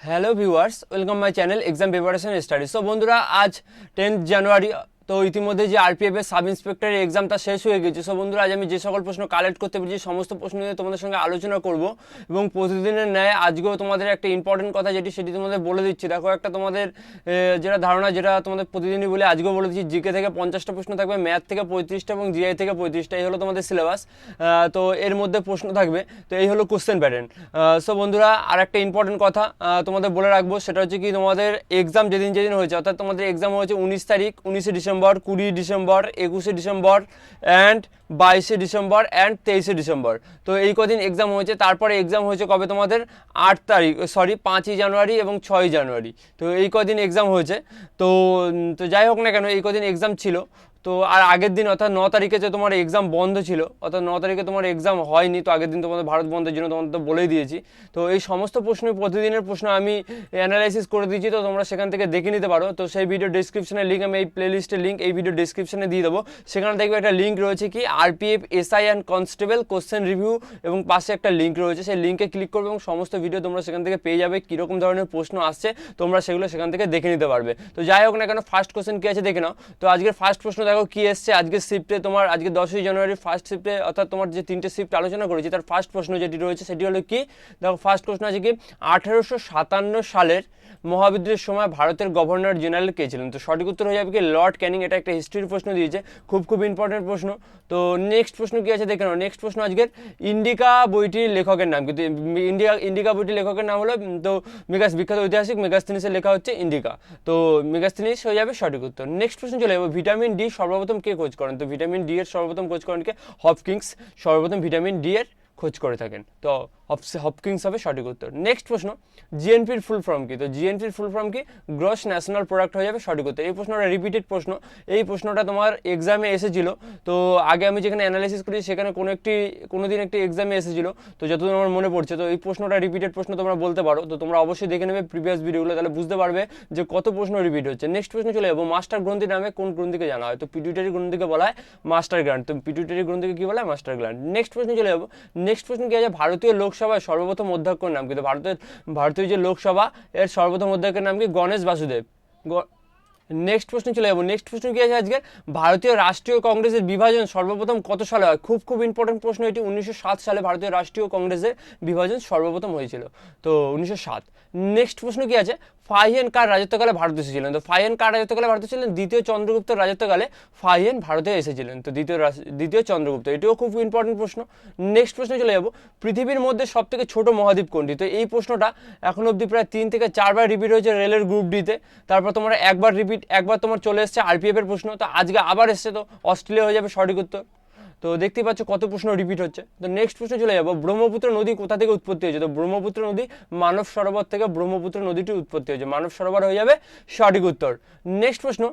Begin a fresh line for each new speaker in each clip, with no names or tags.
Hello viewers welcome my channel exam preparation study so বন্ধুরা আজ tenth জানুয়ারি তো ইতিমধ্যে যে আরপিএফ এর সাব ইন্সপেক্টরের এক্সামটা শেষ হয়ে গেছে। সো বন্ধুরা, আজ আমি যে সকল প্রশ্ন কালেক্ট করতে পেরেছি সমস্ত প্রশ্ন নিয়ে তোমাদের সঙ্গে আলোচনা করব। এবং প্রতিদিনের ন্যায় আজকেও তোমাদের একটা ইম্পর্টেন্ট কথা যেটি, সেটি তোমাদের বলে দিচ্ছি। দেখো, একটা তোমাদের যেটা ধারণা, যেটা তোমাদের প্রতিদিনই বলে আজকেও বলে দিচ্ছি, জিকে থেকে পঞ্চাশটা প্রশ্ন থাকবে ম্যাথ থেকে পঁয়ত্রিশটা এবং জিআই থেকে পঁয়ত্রিশটা। এই হলো তোমাদের সিলেবাস তো এর মধ্যে প্রশ্ন থাকবে। তো এই হলো কোশ্চেন প্যাটার্ন সো বন্ধুরা আর একটা ইম্পর্টেন্ট কথা তোমাদের বলে রাখব, সেটা হচ্ছে কি, তোমাদের এক্সাম যেদিন যেদিন হয়েছে, অর্থাৎ তোমাদের এক্সাম হয়েছে উনিশ তারিখ, উনিশে ডিসেম্বর কুড়ি ডিসেম্বর, একুশে ডিসেম্বর অ্যান্ড বাইশে ডিসেম্বর অ্যান্ড তেইশে ডিসেম্বর। তো এই কদিন এক্সাম হয়েছে, তারপরে এক্সাম হয়েছে কবে তোমাদের? আট তারিখ সরি পাঁচই জানুয়ারি এবং ছয়ই জানুয়ারি। তো এই কদিন এক্সাম হয়েছে। তো তো যাই হোক না কেন, এই কদিন এক্সাম ছিল। তো আর আগের দিন, অর্থাৎ ন তারিখে যে তোমার এক্সাম বন্ধ ছিল, অর্থাৎ ন তারিখে তোমার এক্সাম হয়নি, তো আগের দিন তোমাদের ভারত বন্ধের জন্য তোমাদের তো বলেই দিয়েছি। তো এই সমস্ত প্রশ্ন প্রতিদিনের প্রশ্ন আমি অ্যানালাইসিস করে দিয়েছি, তো তোমরা সেখান থেকে দেখে নিতে পারো। তো সেই ভিডিও ডিসক্রিপশনে লিঙ্ক আমি এই প্লেলিস্টের লিঙ্ক এই ভিডিও ডিসক্রিপশনে দিয়ে দেবো। সেখানে দেখবে একটা লিঙ্ক রয়েছে কি RPF SI and constable question review এবং পাশে একটা লিঙ্ক রয়েছে। সেই লিঙ্কে ক্লিক করবে এবং সমস্ত ভিডিও তোমরা সেখান থেকে পেয়ে যাবে, কীরকম ধরনের প্রশ্ন আসছে, তোমরা সেগুলো সেখান থেকে দেখে নিতে পারবে। তো যাই হোক না কেন ফার্স্ট কোশ্চেন কী আছে দেখে নাও। তো আজকের ফার্স্ট প্রশ্ন দেখো কী এসছে? আজকে শিফটে তোমার, আজকে দশই জানুয়ারি ফার্স্ট শিফটে অর্থাৎ তোমার যে তিনটে শিফট আলোচনা করেছি, তার ফার্স্ট প্রশ্ন যেটি রয়েছে সেটি হলো কি? দেখো ফার্স্ট প্রশ্ন আছে কি? আঠারোশো সাতান্ন সালের মহাবিদ্রোহের সময় ভারতের গভর্নর জেনারেল কে ছিলেন? তো সঠিক উত্তর হয়ে যাবে কি? লর্ড ক্যানিং এটা একটা হিস্ট্রির প্রশ্ন দিয়েছে, খুব খুব ইম্পর্টেন্ট প্রশ্ন। তো নেক্সট প্রশ্ন কি আছে? দেখে নাও নেক্সট প্রশ্ন আজকের ইন্ডিকা বইটির লেখকের নাম কিন্তু ইন্ডিয়া, ইন্ডিকা বইটির লেখকের নাম হলো, তো মেগাস, বিখ্যাত ঐতিহাসিক মেগাস্তিনিসের লেখা হচ্ছে ইন্ডিকা। তো মেগাস্তিনিস হয়ে যাবে সঠিক উত্তর। নেক্সট প্রশ্ন চলে যাব ভিটামিন ডি সর্বপ্রথম কে খোঁজ করেন? তো ভিটামিন ডি এর সর্বপ্রথম খোঁজ করেন কে? হপকিংস সর্বপ্রথম ভিটামিন ডি এর খোঁজ করে থাকেন। তো হপকিংস হবে সঠিক উত্তর। নেক্সট প্রশ্ন জিএনপির ফুল ফর্ম কি? তো জিএনপির ফুল ফর্ম কি? গ্রস ন্যাশনাল প্রোডাক্ট হয়ে যাবে সঠিক উত্তর। এই প্রশ্নটা রিপিটেড প্রশ্ন। এই প্রশ্নটা তোমার এক্সামে এসেছিল। তো আগে আমি যেখানে অ্যানালাইসিস করি সেখানে কোনো একটি কোনো দিন একটি এক্সামে এসেছিল। তো যতদূর আমার মনে পড়ছে, তো এই প্রশ্নটা রিপিটেড প্রশ্ন তোমরা বলতে পারো। তো তোমরা অবশ্যই দেখে নেবে প্রিভিয়াস ভিডিওগুলো তাহলে বুঝতে পারবে যে কত প্রশ্ন রিপিট হচ্ছে। নেক্সট প্রশ্ন চলে যাব মাস্টার গ্রন্থি নামে কোন গ্রন্থিকে জানা হয়? তো পিটুইটারি গ্রন্থিকে বলা হয় মাস্টার গ্রান্ট তো পিটুইটারি গ্রন্থিকে কি বলা হয়? মাস্টার গ্রান্ট নেক্সট প্রশ্ন চলে যাব। নেক্সট প্রশ্ন কি আছে? ভারতীয় লোকসভায় সর্বপ্রথম অধ্যক্ষের নাম কিন্তু ভারতের, ভারতীয় যে লোকসভা, এর সর্বপ্রথম অধ্যক্ষের নাম কি? গণেশ বাসুদেব। নেক্সট প্রশ্ন চলে যাব। নেক্সট প্রশ্ন কি আছে আজকে? ভারতীয় রাষ্ট্রীয় কংগ্রেসের বিভাজন সর্বপ্রথম কত সালে হয়? খুব খুব ইম্পর্টেন্ট প্রশ্ন এটি। উনিশশো সাত সালে ভারতীয় রাষ্ট্রীয় কংগ্রেসের বিভাজন সর্বপ্রথম হয়েছিল। তো উনিশশো সাত। নেক্সট প্রশ্ন কি আছে? ফাহিয়েন কার রাজত্বকালে ভারতে এসেছিলেন? তো ফাহিয়েন কার রাজত্বকালে ভারতে ছিলেন দ্বিতীয় চন্দ্রগুপ্তের রাজত্বকালে ফাহিয়েন ভারতে এসেছিলেন। তো দ্বিতীয় দ্বিতীয় চন্দ্রগুপ্ত, এটিও খুব ইম্পর্টেন্ট প্রশ্ন। নেক্সট প্রশ্নে চলে যাব। পৃথিবীর মধ্যে সব থেকে ছোট মহাদ্বীপ কোনটি? তো এই প্রশ্নটা এখন অবধি প্রায় তিন থেকে চারবার রিপিট হয়েছে রেলের গ্রুপ ডিতে তারপর তোমার একবার রিপিট একবার তোমার চলে এসছে আরপিএফ এর প্রশ্ন। তো আজকে আবার এসছে, তো অস্ট্রেলিয়া হয়ে যাবে সঠিক উত্তর। তো দেখতেই পাচ্ছ কত প্রশ্ন রিপিট হচ্ছে। তো নেক্সট প্রশ্ন চলে যাব, ব্রহ্মপুত্র নদী কোথা থেকে উৎপত্তি হয়েছে? তো ব্রহ্মপুত্র নদী মানব সরোবর থেকে ব্রহ্মপুত্র নদীটি উৎপত্তি হয়েছে। মানব সরোবর হয়ে যাবে সঠিক উত্তর। নেক্সট প্রশ্ন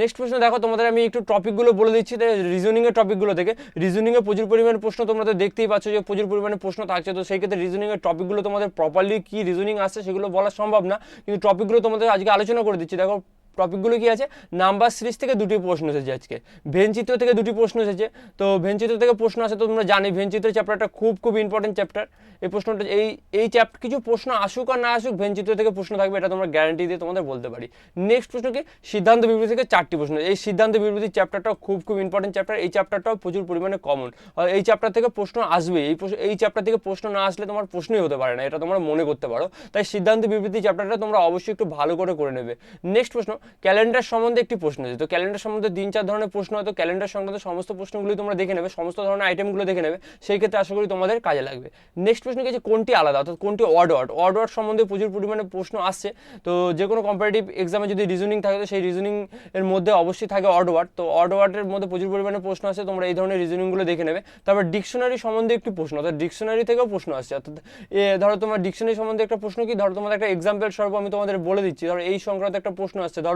নেক্সট প্রশ্ন দেখো, তোমাদের আমি একটু টপিকগুলো বলে দিচ্ছি রিজনিংয়ের টপিকগুলো থেকে। রিজনিংয়ে প্রচুর পরিমাণে প্রশ্ন তোমরা তো দেখতেই পাচ্ছ যে প্রচুর পরিমাণে প্রশ্ন থাকছে। তো সেই ক্ষেত্রে রিজনিংয়ের টপিকগুলো তোমাদের প্রপারলি কী রিজনিং আসছে সেগুলো বলা সম্ভব না। কিন্তু টপিকগুলো তোমাদের আজকে আলোচনা করে দিচ্ছি। দেখো টপিকগুলো কি আছে? নাম্বার সিরিজ থেকে দুটি প্রশ্ন এসেছে আজকে। ভেনচিত্র থেকে দুটি প্রশ্ন এসেছে। তো ভেনচিত্র থেকে প্রশ্ন আসে তো তোমরা জানি ভেনচিত্র চ্যাপ্টারটা খুব খুব ইম্পর্টেন্ট চ্যাপ্টার এই প্রশ্নটা, এই এই চ্যাপ্টার কিছু প্রশ্ন আসুক আর না আসুক ভেনচিত্র থেকে প্রশ্ন থাকবে, এটা তোমরা গ্যারান্টি দিয়ে তোমাদের বলতে পারি। নেক্সট প্রশ্ন কি? সিদ্ধান্ত বিবৃতি থেকে চারটি প্রশ্ন। এই সিদ্ধান্ত বিবৃতি চ্যাপ্টারটাও খুব খুব ইম্পর্টেন্ট চ্যাপ্টার এই চ্যাপ্টারটাও প্রচুর পরিমাণে কমন এই চ্যাপ্টার থেকে প্রশ্ন আসবে। এই এই চ্যাপ্টার থেকে প্রশ্ন না আসলে তোমার প্রশ্নই হতে পারে না, এটা তোমরা মনে করতে পারো। তাই সিদ্ধান্ত বিবৃতি চ্যাপ্টারটা তোমরা অবশ্যই একটু ভালো করে করে নেবে। নেক্সট প্রশ্ন ক্যালেন্ডার সম্বন্ধে একটি প্রশ্ন আছে। তো ক্যালেন্ডার সম্বন্ধে তিন চার ধরনের প্রশ্ন হয়। তো ক্যালেন্ডার সংক্রান্ত সমস্ত প্রশ্নগুলি তোমরা দেখে নেবে সমস্ত ধরনের আইটেমগুলো দেখে নেবে। সেই ক্ষেত্রে আশা করি তোমাদের কাজে লাগবে। নেক্সট প্রশ্ন কি কোনটি আলাদা? অর্থাৎ কোনটি অড ওয়ার্ড অড ওয়ার্ড সম্বন্ধে প্রচুর পরিমাণে প্রশ্ন আসছে। তো যে কোনো কম্পারেটিভ এক্সামে যদি রিজনিং থাকে তো সেই রিজনিং এর মধ্যে অবশ্যই থাকে অড ওয়ার্ড তো অড ওয়ার্ডের মধ্যে প্রচুর পরিমাণে প্রশ্ন আসছে তোমরা এই ধরনের রিজনিংগুলো দেখে নেবে। তারপর ডিকশনারি সম্বন্ধে একটি প্রশ্ন অর্থাৎ ডিকশনারি থেকেও প্রশ্ন আসছে। অর্থাৎ এ, ধরো তোমার ডিকশনারি সম্বন্ধে একটা প্রশ্ন কি? ধরো তোমাদের একটা এক্সাম্পল স্বরূপ আমি তোমাদের বলে দিচ্ছি। ধরো এই সংক্রান্ত একটা প্রশ্ন আসছে। ধরো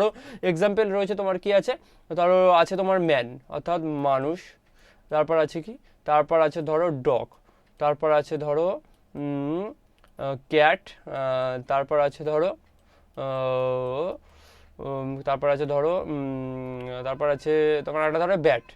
এক্সাম্পল রয়েছে তোমার কি আছে? ধরো আছে তোমার ম্যান অর্থাৎ মানুষ। তারপর আছে কি? তারপর আছে ধরো ডগ তারপর আছে ধরো ক্যাট তারপর আছে ধরো তারপর আছে ধরো তারপর আছে তোমার একটা ধরো ব্যাট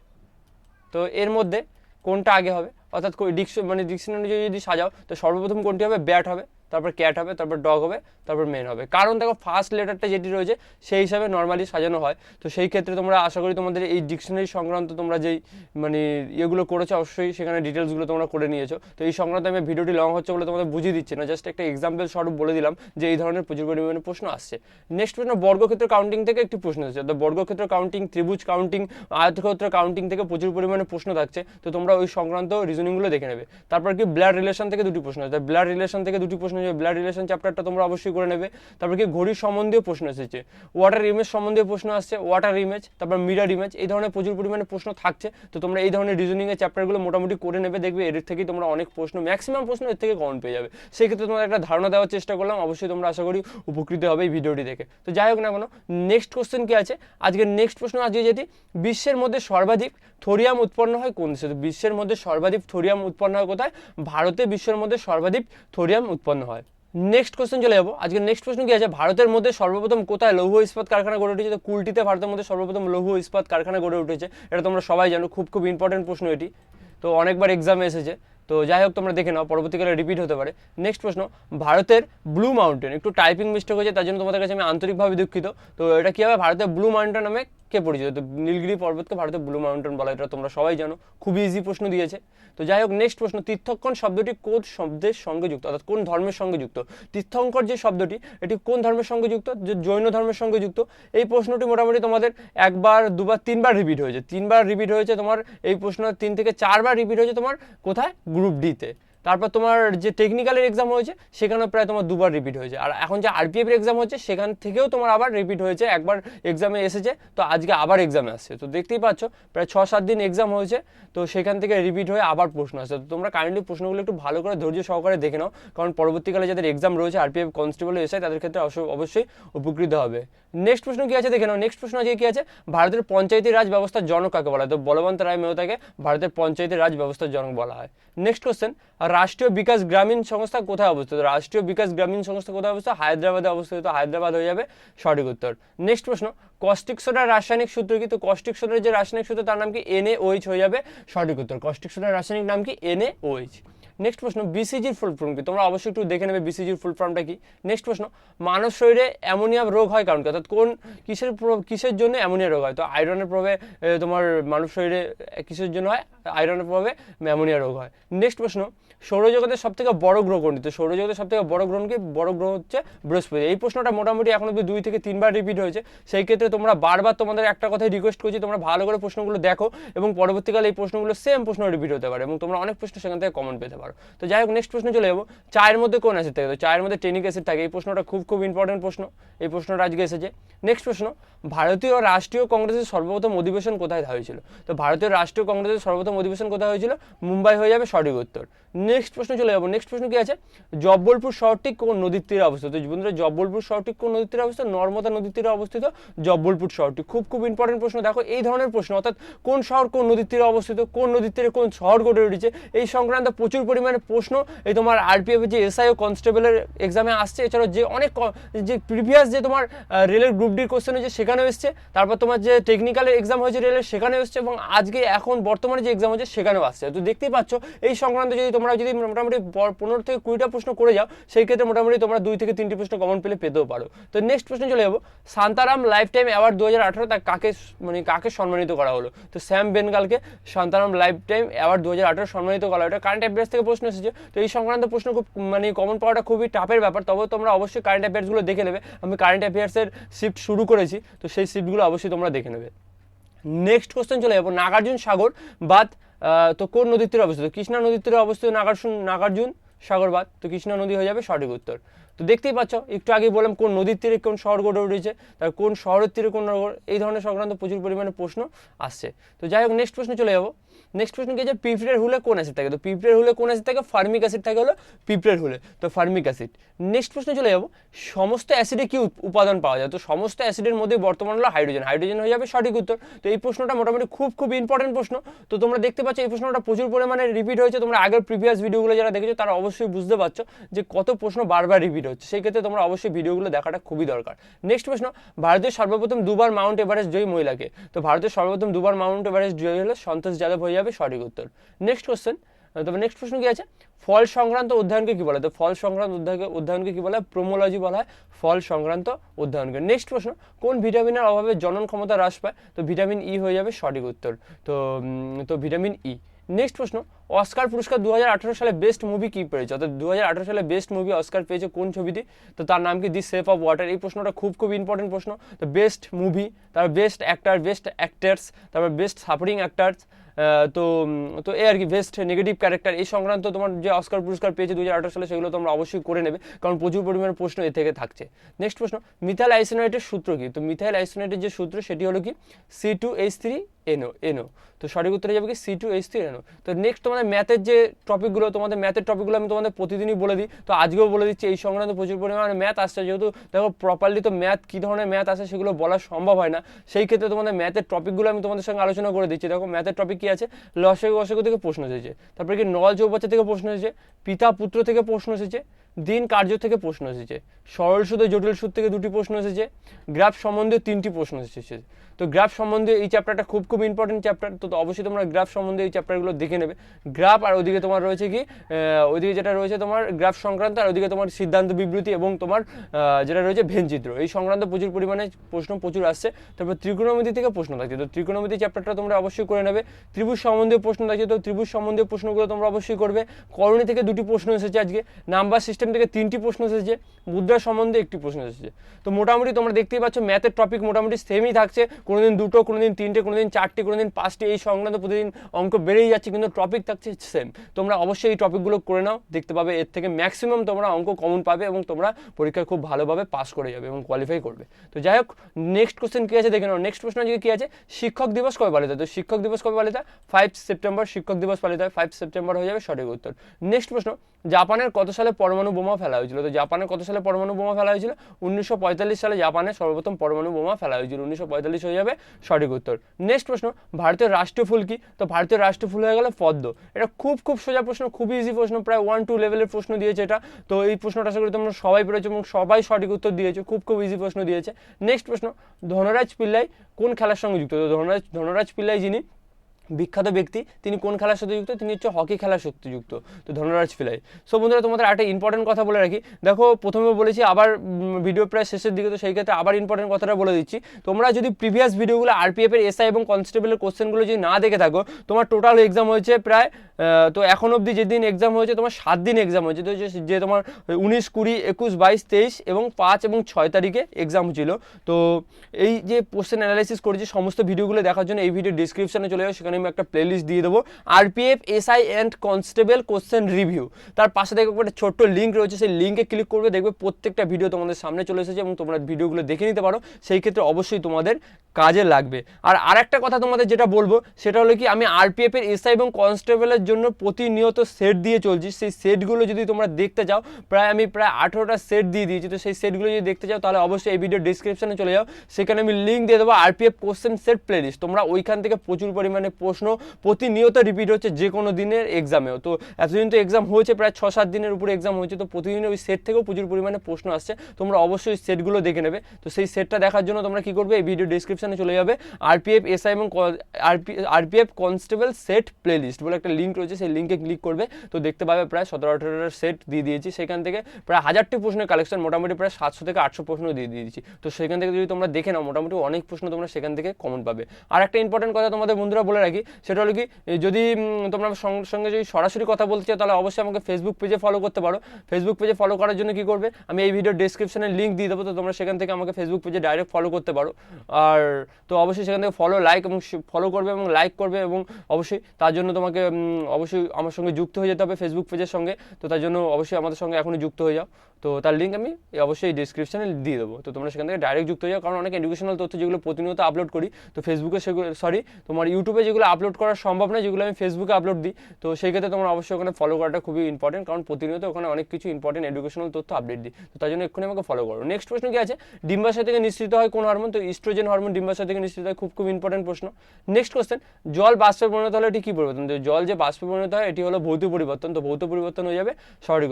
তো এর মধ্যে কোনটা আগে হবে? অর্থাৎ ডিকশন মানে ডিকশনারি যদি সাজাও, তো সর্বপ্রথম কোনটি হবে? ব্যাট হবে। তারপর ক্যাট হবে, তারপর ডগ হবে, তারপর মেন হবে। কারণ দেখো ফার্স্ট লেটারটা যেটি রয়েছে, সেই হিসাবে নর্মালি সাজানো হয়। তো সেই ক্ষেত্রে তোমরা আশা করি তোমাদের এই ডিকশনারি সংক্রান্ত তোমরা যেই মানে ইয়েগুলো করেছ, অবশ্যই সেখানে ডিটেলসগুলো তোমরা করে নিয়েছো। তো এই সংক্রান্ত আমি ভিডিওটি লং হচ্ছে বলে তোমাদের বুঝিয়ে দিচ্ছি না জাস্ট একটা এক্সাম্পল স্বরূপ বলে দিলাম যে এই ধরনের প্রচুর পরিমাণে প্রশ্ন আসছে। নেক্সট প্রশ্ন, বর্গক্ষেত্র কাউন্টিং থেকে একটি প্রশ্ন এসেছে। তো বর্গক্ষেত্র কাউন্টিং ত্রিভুজ কাউন্টিং আয়তক্ষেত্র কাউন্টিং থেকে প্রচুর পরিমাণে প্রশ্ন থাকছে। তো তোমরা ওই সংক্রান্ত রিজনিংগুলো দেখে নেবে। তারপর কি ব্লাড রিলেশন থেকে দুটি প্রশ্ন আছে। ব্লাড রিলেশন থেকে দুটি প্রশ্ন আছে ব্লাড রিলেশন চ্যাপ্টারটা তোমরা অবশ্যই করে নেবে। তারপর কি ঘড়ির সম্বন্ধীয় প্রশ্ন এসেছে। ওয়াটার ইমেজ সম্বন্ধীয় প্রশ্ন আসছে ওয়াটার ইমেজ তারপর মিরার ইমেজ এই ধরনের প্রচুর পরিমাণে প্রশ্ন থাকছে। তো তোমরা এই ধরনের রিজনিংয়ের চ্যাপ্টারগুলো মোটামুটি করে নেবে, দেখবে এর থেকেই তোমরা অনেক প্রশ্ন ম্যাক্সিমাম প্রশ্ন এর থেকে কমন পেয়ে যাবে। সেই ক্ষেত্রে তোমাদের একটা ধারণা দেওয়ার চেষ্টা করলাম, অবশ্যই তোমরা আশা করি উপকৃত হবে এই ভিডিওটি দেখে। তো যাই হোক না কোনো নেক্সট কোশ্চেন কি আছে? আজকে নেক্সট প্রশ্ন আজকে যেটি, বিশ্বের মধ্যে সর্বাধিক থোরিয়াম উৎপন্ন হয় কোন দেশে? বিশ্বের মধ্যে সর্বাধিক থোরিয়াম উৎপন্ন হয় কোথায়? ভারতে বিশ্বের মধ্যে সর্বাধিক থোরিয়াম উৎপন্ন হয়। নেক্সট কোশ্চেন চলে যাব। আজকে নেক্সট প্রশ্ন কি আছে? ভারতের মধ্যে সর্বপ্রথম কোথায় লৌহ ইস্পাত কারখানা গড়ে উঠেছে? তো কুলটিতে ভারতের মধ্যে সর্বপ্রথম লৌহ ইস্পাত কারখানা গড়ে উঠেছে। এটা তোমরা সবাই জানো, খুব খুব ইম্পর্টেন্ট প্রশ্ন এটি। তো অনেকবার এক্সামে এসেছে। তো যাই হোক, তোমরা দেখে নাও, পরবর্তীকালে রিপিট হতে পারে। নেক্সট প্রশ্ন, ভারতের ব্লু মাউন্টেন একটু টাইপিং মিস্টেক হয়েছে, তার জন্য তোমাদের কাছে আমি আন্তরিকভাবে দুঃখিত। তো এটা কী হবে? ভারতের ব্লু মাউন্টেন নামে কে পরিচিত? তো নীলগিরি পর্বতকে ভারতের ব্লু মাউন্টেন বলা এটা তোমরা সবাই জানো। খুবই ইজি প্রশ্ন দিয়েছে। তো যাই হোক নেক্সট প্রশ্ন তীর্থক্ষণ শব্দটি কোন শব্দের সঙ্গে যুক্ত? অর্থাৎ কোন ধর্মের সঙ্গে যুক্ত? তীর্থঙ্কর যে শব্দটি, এটি কোন ধর্মের সঙ্গে যুক্ত? যে জৈন ধর্মের সঙ্গে যুক্ত? এই প্রশ্নটি মোটামুটি তোমাদের একবার, দুবার, তিনবার রিপিট হয়েছে। তিনবার রিপিট হয়েছে তোমার, এই প্রশ্ন তিন থেকে চারবার রিপিট হয়েছে তোমার, কোথায়? গ্রুপ ডিতে তারপর তোমার যে টেকনিক্যালের এক্সাম হয়েছে সেখানে প্রায় তোমার দুবার রিপিট হয়েছে। আর এখন যে আরপিএফ এর এক্সাম হচ্ছে, সেখান থেকেও তোমার আবার রিপিট হয়েছে, একবার এক্সামে এসেছে, তো আজকে আবার এক্সামে আসছে। তো দেখতেই পাচ্ছ, প্রায় ছ সাত দিন এক্সাম হয়েছে, তো সেখান থেকে রিপিট হয়ে আবার প্রশ্ন আসছে। তো তোমরা কাইন্ডলি প্রশ্নগুলো একটু ভালো করে ধৈর্য সহকারে দেখে নাও, কারণ পরবর্তীকালে যাদের এক্সাম রয়েছে আরপিএফ কনস্টেবল এসে তাদের ক্ষেত্রে অবশ্য- অবশ্যই উপকৃত হবে। নেক্সট প্রশ্ন কি আছে দেখে নাও। নেক্সট প্রশ্ন আজকে কি আছে? ভারতের পঞ্চায়েতি রাজ ব্যবস্থার জনক কাকে বলা হয়? তো বলবন্ত রায় মেহতাকে ভারতের পঞ্চায়েতি রাজ ব্যবস্থার জনক বলা হয়। নেক্সট কোশ্চেন রাষ্ট্রীয় বিকাশ গ্রামীণ সংস্থা কোথায় অবস্থিত? রাষ্ট্রীয় বিকাশ গ্রামীণ সংস্থা কোথায় অবস্থিত? হায়দ্রাবাদে অবস্থিত। হায়দ্রাবাদ হয়ে যাবে সঠিক উত্তর। নেক্সট প্রশ্ন, কস্টিক সোডার রাসায়নিক সূত্র কি? তো কস্টিক সোডার যে রাসায়নিক সূত্র, তার নাম কি? এনএ ওইচ হয়ে যাবে সঠিক উত্তর। কস্টিক সোডার রাসায়নিক নাম কি? এনএ ওইচ নেক্সট প্রশ্ন বিসিজির ফুল ফর্ম কি? তোমরা অবশ্যই একটু দেখে নেবে বিসিজির ফুল ফর্মটা কি? নেক্সট প্রশ্ন, মানব শরীরে অ্যামোনিয়া রোগ হয় কারণ কি? অর্থাৎ কোন কিসের কিসের জন্য অ্যামোনিয়া রোগ হয়? তো আয়রনের প্রভাবে তোমার মানব শরীরে কিসের জন্য হয়? আয়রনের প্রভাবে অ্যামোনিয়া রোগ হয়। নেক্সট প্রশ্ন, সৌরজগতের সব থেকে বড় গ্রহ কোনটি? তো সৌরজগতের সব থেকে বড় গ্রহ কি? বড় গ্রহ হচ্ছে বৃহস্পতি। এই প্রশ্নটা মোটামুটি এখন অব্দি দুই থেকে তিনবার রিপিট হয়েছে। সেই ক্ষেত্রে তোমরা বারবার তোমাদের একটা কথাই রিকোয়েস্ট করছি, তোমরা ভালো করে প্রশ্নগুলো দেখো এবং পরবর্তীকালে এই প্রশ্নগুলো সেম প্রশ্ন রিপিট হতে পারে এবং তোমরা অনেক প্রশ্ন সেখান থেকে কমন পেতে পারো। তো যাই হোক নেক্সট প্রশ্ন চলে যাব। চায়ের মধ্যে কোন অ্যাসিড থাকে? তো চায়ের মধ্যে টেনিক অ্যাসিড থাকে। এই প্রশ্নটা খুব খুব ইম্পর্টেন্ট প্রশ্ন। এই প্রশ্নটা আজকে এসেছে। নেক্সট প্রশ্ন, ভারতীয় রাষ্ট্রীয় কংগ্রেসের সর্বপ্রথম অধিবেশন কোথায় হয়েছিল? তো ভারতীয় রাষ্ট্রীয় কংগ্রেসের সর্বপ্রথম অধিবেশন কোথায় হয়েছিল? মুম্বাই হয়ে যাবে সঠিক উত্তর। নেক্সট প্রশ্ন চলে যাব। নেক্সট প্রশ্ন কি আছে? জব্বলপুর শহরটি কোন নদীর তীরে অবস্থিত? বন্ধুরা, জব্বলপুর শহরটি কোন নদীর তীরে অবস্থিত? নর্মদা নদীর তীরে অবস্থিত জব্বলপুর শহরটি। খুব খুব ইম্পর্টেন্ট প্রশ্ন। দেখো, এই ধরনের প্রশ্ন, অর্থাৎ কোন শহর কোন নদীর তীরে অবস্থিত? কোন নদীর তীরে কোন শহর গড়ে উঠেছে? এই সংক্রান্ত প্রচুর পরিমাণে প্রশ্ন এই তোমার আরপিএফ যে এসআই ও কনস্টেবলের এক্সামে আসছে। এছাড়াও যে অনেক যে প্রিভিয়াস যে তোমার রেলের গ্রুপ ডির কোশ্চেন হয়েছে সেখানেও এসছে। তারপর তোমার যে টেকনিক্যালের এক্সাম হয়েছে রেলের সেখানেও এসছে এবং আজকে এখন বর্তমানে যে এক্সাম হচ্ছে সেখানেও আসছে। তো দেখতেই পাচ্ছ, এই সংক্রান্ত যদি তোমরা যদি মোটামুটি পনেরো থেকে কুড়িটা প্রশ্ন করে যাও, সেই ক্ষেত্রে মোটামুটি তোমরা দুই থেকে তিনটি প্রশ্ন কমন পেলে পেতেও পারো। তো নেক্সট প্রশ্ন চলে যাব। শান্তারাম লাইফ টাইম অ্যাওয়ার্ড দু হাজার আঠারো তার কাকে মানে কাকে সম্মানিত করা হলো? তো স্যাম বেনগালকে শান্তারাম লাইফ টাইম অ্যাওয়ার্ড দু হাজার আঠারো সম্মানিত করা হলো। কারেন্ট অ্যাফেয়ার্স থেকে প্রশ্ন এসেছে। তো এই সংক্রান্ত প্রশ্ন খুব মানে কমন পাওয়াটা খুবই টাফের ব্যাপার। তবে তোমরা অবশ্যই কারেন্ট অ্যাফেয়ার্সগুলো দেখে নেবে। আমি কারেন্ট অ্যাফেয়ার্সের শিফট শুরু করেছি। তো সেই শিফটগুলো অবশ্যই তোমরা দেখে নেবে। নেক্সট কোশ্চেন চলে যাব, নাগার্জুন সাগর বাদ তো কোন নদীর তীরে অবস্থিত? কৃষ্ণা নদীর তীরে অবস্থিত নাগার্জুন নাগার্জুন সাগর বাদ তো কৃষ্ণা নদী হয়ে যাবে সঠিক উত্তর। তো দেখতেই পাচ্ছ, একটু আগে বললাম কোন নদীর তীরে কোন শহর গড়ে উঠেছে তার কোন শহরের তীরে কোন এই ধরনের সংক্রান্ত প্রচুর পরিমাণে প্রশ্ন আসছে। তো যাই হোক নেক্সট প্রশ্নে চলে যাব। নেক্সট প্রশ্ন কি যে পিঁপড়ের হুলে কোন অ্যাসিড থাকে? তো পিঁপড়ের হুলে কোন অ্যাসিড থাকে? ফার্মিক অ্যাসিড থাকে হলো পিঁপড়ের হুলে তো ফার্মিক অ্যাসিড নেক্সট প্রশ্ন চলে যাব। সমস্ত অ্যাসিডে কি উপ- উপাদান পাওয়া যায়? তো সমস্ত অ্যাসিডের মধ্যে বর্তমান হলো হাইড্রোজেন হাইড্রোজেন হয়ে যাবে সঠিক উত্তর। তো এই প্রশ্নটা মোটামুটি খুব খুব ইম্পর্টেন্ট প্রশ্ন। তো তোমরা দেখতে পাচ্ছ, এই প্রশ্নটা প্রচুর পরিমাণে রিপিট হয়েছে। তোমরা আগের প্রিভিয়াস ভিডিওগুলো যারা দেখেছ, তারা অবশ্যই বুঝতে পারছ যে কত প্রশ্ন বারবার রিপিট হচ্ছে। সেই ক্ষেত্রে তোমরা অবশ্যই ভিডিওগুলো দেখাটা খুবই দরকার। নেক্সট প্রশ্ন। ভারতের সর্বপ্রথম দুবার মাউন্ট এভারেস্ট জয়ী মহিলাকে। তো ভারতের সর্বপ্রথম দুবার মাউন্ট এভারেস্ট জয়ী হলো সন্তোষ যাদব হয়ে যাবে সঠিক উত্তর। নেক্সট কোশ্চেন তবে নেক্সট প্রশ্ন কি আছে? ফল সংক্রান্ত অধ্যয়নকে কি বলে? তো ফল সংক্রান্ত অধ্যয়নকে কি বলা? হয় প্রোমোলজি বলা হয় ফল সংক্রান্ত অধ্যয়নকে নেক্সট প্রশ্ন, কোন ভিটামিনের অভাবে জনন ক্ষমতা হ্রাস পায়? তো ভিটামিন ই হয়ে যাবে সঠিক উত্তর। তো তো ভিটামিন ই নেক্সট প্রশ্ন অস্কার পুরস্কার দু হাজার আঠারো সালে বেস্ট মুভি কি পেয়েছে? অর্থাৎ দু হাজার আঠারো সালে বেস্ট মুভি অস্কার পেয়েছে কোন ছবিটি? তো তার নাম কি দি সেফ অফ ওয়াটার? এই প্রশ্নটা খুব খুব ইম্পর্টেন্ট প্রশ্ন। তো বেস্ট মুভি, তারপর বেস্ট অ্যাক্টার বেস্ট অ্যাক্টার্স তারপর বেস্ট সাপোর্টিং অ্যাক্টার্স তো তো এই আর কি, বেস্ট নেগেটিভ ক্যারেক্টার এই সংক্রান্ত তোমার যে অস্কার পুরস্কার পেয়েছে দু হাজার আঠারো সালে, সেগুলো তোমরা অবশ্যই করে নেবে, কারণ প্রচুর পরিমাণে প্রশ্ন এ থেকে থাকছে। নেক্সট প্রশ্ন, মিথাইল আইসোনেটের সূত্র কি? তো মিথাইল আইসোনেটের যে সূত্র, সেটি হলো কি? C two H three NO NO তো সঠিক উত্তরে যাবে কি? C two H three NO তো নেক্সট তোমাদের ম্যাথের যে টপিকগুলো তোমাদের ম্যাথের টপিকগুলো আমি তোমাদের প্রতিদিনই বলে দিই। তো আজকেও বলে দিচ্ছি, এই সংক্রান্ত প্রচুর পরিমাণে ম্যাথ আসছে। যেহেতু দেখো প্রপারলি তো ম্যাথ কী ধরনের ম্যাথ আসে সেগুলো বলা সম্ভব হয় না। সেই ক্ষেত্রে তোমাদের ম্যাথের টপিকগুলো আমি তোমাদের সঙ্গে আলোচনা করে দিচ্ছি। দেখো ম্যাথের টপিক কী আছে? লসেগু অসেগু থেকে প্রশ্ন এসেছে। তারপরে কি নল চৌবাচ্চা থেকে প্রশ্ন এসেছে? পিতা পুত্র থেকে প্রশ্ন এসেছে? দিন কার্য থেকে প্রশ্ন এসেছে? সরল সুদ জটিল সুদ থেকে দুটি প্রশ্ন এসেছে? গ্রাফ সম্বন্ধে তিনটি প্রশ্ন এসেছে। তো গ্রাফ সম্বন্ধে এই চ্যাপ্টারটা খুব খুব ইম্পর্টেন্ট চ্যাপ্টার তো অবশ্যই তোমরা গ্রাফ সম্বন্ধে এই চ্যাপ্টারগুলো দেখে নেবে। গ্রাফ আর ওদিকে তোমার রয়েছে কি ওইদিকে যেটা রয়েছে তোমার গ্রাফ সংক্রান্ত আর ওদিকে তোমার সিদ্ধান্ত বিবৃতি এবং তোমার যেটা রয়েছে ভেনচিত্র। এই সংক্রান্ত প্রচুর পরিমাণে প্রশ্ন প্রচুর আসছে। তারপর ত্রিকোণমিতি থেকে প্রশ্ন থাকছে। তো ত্রিকোণমিতি চ্যাপ্টারটা তোমরা অবশ্যই করে নেবে। ত্রিভুজ সম্বন্ধীয় প্রশ্ন থাকছে, তো ত্রিভুজ সম্বন্ধীয় প্রশ্নগুলো তোমরা অবশ্যই করবে। করণী থেকে দুটি প্রশ্ন এসেছে আজকে। নাম্বার সিস্টেম থেকে তিনটি প্রশ্ন এসেছে। মুদ্রা সম্বন্ধে একটি প্রশ্ন এসেছে। তো মোটামুটি তোমরা দেখতেই পাচ্ছ ম্যাথের টপিক মোটামুটি সেমই থাকছে। কোনোদিন দুটো, কোনোদিন তিনটে, কোনোদিন চারটি, কোনোদিন পাঁচটি, এই সংক্রান্ত প্রতিদিন অঙ্ক বেড়েই যাচ্ছে, কিন্তু টপিক থাকছে সেম তোমরা অবশ্যই এই টপিকগুলো করে নাও, দেখতে পাবে, এর থেকে ম্যাক্সিমাম তোমরা অঙ্ক কমন পাবে এবং তোমরা পরীক্ষায় খুব ভালোভাবে পাস করে যাবে এবং কোয়ালিফাই করবে। তো যাই হোক নেক্সট কোশ্চেন কী আছে দেখে নাও। নেক্সট প্রশ্ন আজকে কী আছে? শিক্ষক দিবস কবে পালিত তো শিক্ষক দিবস কবে পালিত ফাইভ সেপ্টেম্বর শিক্ষক দিবস পালিত হয় ফাইভ সেপ্টেম্বর হয়ে যাবে সঠিক উত্তর। নেক্সট প্রশ্ন, জাপানের কত সালে পরমাণু বোমা ফেলা হয়েছিল? তো জাপানের কত সালে পরমাণু বোমা ফেলা হয়েছিল? উনিশশো পঁয়তাল্লিশ সালে জাপানে সর্বপ্রথম পরমাণু বোমা ফেলা হয়েছিল, উনিশশো হয়ে যাবে? সঠিক উত্তর। নেক্সট প্রশ্ন, ভারতের রাষ্ট্রীয় ফুল কি? তো ভারতীয় রাষ্ট্রীয় ফুল হয়ে গেল পদ্ম। এটা খুব খুব সোজা প্রশ্ন খুবই ইজি প্রশ্ন, প্রায় ওয়ান টু লেভেলের প্রশ্ন দিয়েছে এটা। তো এই প্রশ্নটা আশা করি তোমরা সবাই পেরেছ এবং সবাই সঠিক উত্তর দিয়েছ, খুব খুব ইজি প্রশ্ন দিয়েছে। নেক্সট প্রশ্ন, ধনরাজ পিল্লাই কোন খেলার সঙ্গে যুক্ত? ধনরাজ ধনরাজ পিল্লাই যিনি বিখ্যাত ব্যক্তি, তিনি কোন খেলার সাথে যুক্ত? তিনি হচ্ছে হকি খেলার সাথে যুক্ত। তো ধনরাজ পিলাই সো বন্ধুরা, তোমাদের একটা ইম্পর্টেন্ট কথা বলে রাখি। দেখো, প্রথমে বলেছি, আবার ভিডিও প্রায় শেষের দিকে, তো সেই ক্ষেত্রে আবার ইম্পর্টেন্ট কথাটা বলে দিচ্ছি। তোমরা যদি প্রিভিয়াস ভিডিওগুলো আরপিএফ এর এসআই এবং কনস্টেবলের কোশ্চেনগুলো যদি না দেখে থাকো, তোমার টোটাল এক্সাম হয়েছে প্রায় তো এখন অবধি যেদিন এক্সাম হয়েছে, তোমার সাত দিন এক্সাম হয়েছে। তো যে- যে তোমার উনিশ, কুড়ি, একুশ, বাইশ, তেইশ এবং পাঁচ এবং ছয় তারিখে এক্সাম ছিল। তো এই যে কোশ্চেন অ্যানালাইসিস করেছি, সমস্ত ভিডিওগুলো দেখার জন্য এই ভিডিও ডিসক্রিপশানে চলে যাও। সেখানে আমি একটা প্লেলিস্ট দিয়ে দেবো। RPF SI and constable question review তার পাশে দেখবে একটা ছোট্ট লিঙ্ক রয়েছে, সেই লিঙ্কে ক্লিক করবে, দেখবে প্রত্যেকটা ভিডিও তোমাদের সামনে চলে এসেছে এবং তোমরা ভিডিওগুলো দেখে নিতে পারো। সেই ক্ষেত্রে অবশ্যই তোমাদের কাজে লাগবে। আর আরেকটা কথা তোমাদের যেটা বলব, সেটা হলো কি, আমি আরপিএফ এর এসআই এবং কনস্টেবলের জন্য প্রতিনিয়ত সেট দিয়ে চলছি। সেই সেটগুলো যদি তোমরা দেখতে চাও, প্রায় আমি প্রায় আঠেরোটা সেট দিয়ে দিয়েছি। তো সেই সেটগুলো যদি দেখতে চাও, তাহলে অবশ্যই এই ভিডিও ডিসক্রিপশনে চলে যাও। সেখানে আমি লিঙ্ক দিয়ে দেবো আরপিএফ কোশ্চেন সেট প্লেলিস্ট তোমরা ওইখান থেকে প্রচুর পরিমাণে প্রশ্ন প্রতিনিয়ত রিপিট হচ্ছে যে কোনো দিনের এক্সামেও তো এতদিন তো এক্সাম হয়েছে, প্রায় ছ সাত দিনের উপরে এক্সাম হয়েছে, তো প্রতিদিন ওই সেট থেকেও প্রচুর পরিমাণে প্রশ্ন আসছে। তোমরা অবশ্যই সেটগুলো দেখে নেবে। তো সেই সেটটা দেখার জন্য তোমরা কি করবে? এই ভিডিও ডিসক্রিপশনে চলে যাবে। আরপিএফ এসআই এবং আরপিএফ কনস্টেবল সেট প্লেলিস্ট বলে একটা লিঙ্ক রয়েছে, সেই লিঙ্কে ক্লিক করবে। তো দেখতে পাবে প্রায় সতেরো আঠেরোটার সেট দিয়ে দিয়েছি। সেখান থেকে প্রায় হাজারটি প্রশ্নের কালেকশন মোটামুটি প্রায় সাতশো থেকে আটশো প্রশ্ন দিয়ে দিয়েছি। তো সেখান থেকে যদি তোমরা দেখে নাও, মোটামুটি অনেক প্রশ্ন তোমরা সেখান থেকে কমন পাবে। আর একটা ইম্পর্টেন্ট কথা তোমাদের বন্ধুরা বলে সেটা হলো কি যদি তোমরা সঙ্গে যদি সরাসরি কথা বলতে চাও, তাহলে অবশ্যই আমাকে ফেসবুক পেজে ফলো করতে পারো। ফেসবুক পেজে ফলো করার জন্য কি করবে? আমি এই ভিডিও ডিসক্রিপশনে লিঙ্ক দিয়ে দেবো, তো তোমরা সেখান থেকে আমাকে ফেসবুক পেজে ডাইরেক্ট ফলো করতে পারো। আর, তো অবশ্যই সেখান থেকে ফলো লাইক এবং ফলো করবে এবং লাইক করবে এবং অবশ্যই তার জন্য তোমাকে অবশ্যই আমার সঙ্গে যুক্ত হয়ে যেতে হবে ফেসবুক পেজের সঙ্গে। তো তার জন্য অবশ্যই আমাদের সঙ্গে এখনই যুক্ত হয়ে যাও। তো তার লিঙ্ক আমি অবশ্যই ডিসক্রিপশনে দিয়ে দেবো। তো তোমরা সেখান থেকে ডাইরেক্ট যুক্ত হয়ে যাও, কারণ অনেক এডুকেশনাল তথ্য যেগুলো প্রতিনিয়ত আপলোড করি, তো ফেসবুকে সেগুলো সরি তোমার ইউটিউবে যেগুলো আপলোড করা সম্ভব না যেগুলো আমি ফেসবুকে আপলোড দিই, তো সেই ক্ষেত্রে তোমরা অবশ্যই ওখানে ফলো করাটা খুবই ইম্পর্টেন্ট কারণ প্রতিনিয়ত ওখানে অনেক কিছু ইম্পর্টেন্ট এডুকেশনাল তথ্য আপডেট দিই। তো তার জন্য এক্ষুনি আমাকে ফলো করো। নেক্সট প্রশ্ন কি আছে? ডিম্বাশয় থেকে নিঃসৃত হয় কোন হরমোন তো ইস্ট্রোজেন হরমোন ডিম্বাশয় থেকে নিঃসৃত হয়, খুব খুব ইম্পর্টেন্ট প্রশ্ন। নেক্সট কোশ্চেন জল বাষ্পে পরিণত হলে এটি কি পরিবর্তন? তো জল যে বাষ্পে পরিণত হয়, এটি হলো ভৌত পরিবর্তন। তো ভৌত পরিবর্তন হয়ে যাবে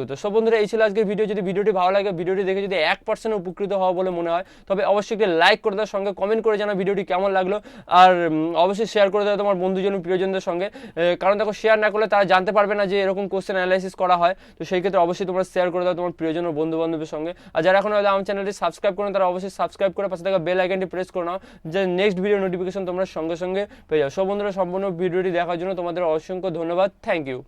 উত্তর। সব বন্ধুরা, এই ছিল আজকের ভিডিও যদি ভিডিওটি ভালো লাগে ভিডিওটি দেখে যদি এক পার্সেন্ট উপকৃত হওয়া বলে মনে হয়, তবে অবশ্যই লাইক করে দেওয়ার সঙ্গে কমেন্ট করে জানা ভিডিওটি কেমন লাগল। আর অবশ্যই শেয়ার করে দেওয়া তোমার বন্ধুজন প্রিয়জনদের সঙ্গে। কারণ দেখো শেয়ার না করলে তারা জানতে পারবে না যে এরকম কোশ্চেন অ্যানালাইসিস করা হয়। তো সেই ক্ষেত্রে অবশ্যই তোমরা শেয়ার করে দাও তোমার প্রিয়জন ও বন্ধু বান্ধবের সঙ্গে। আর যারা এখন হয়তো আমার চ্যানেলটি সাবস্ক্রাইব করো তারা অবশ্যই সাবস্ক্রাইব করে পাশে থাকা বেল আইকনটি প্রেস করে নাও। যে নেক্সট ভিডিও নোটিফিকেশন তোমরা সঙ্গে সঙ্গে পেয়ে যাও। সব বন্ধুরা, সম্পূর্ণ ভিডিওটি দেখার জন্য তোমাদের অসংখ্য ধন্যবাদ। Thank you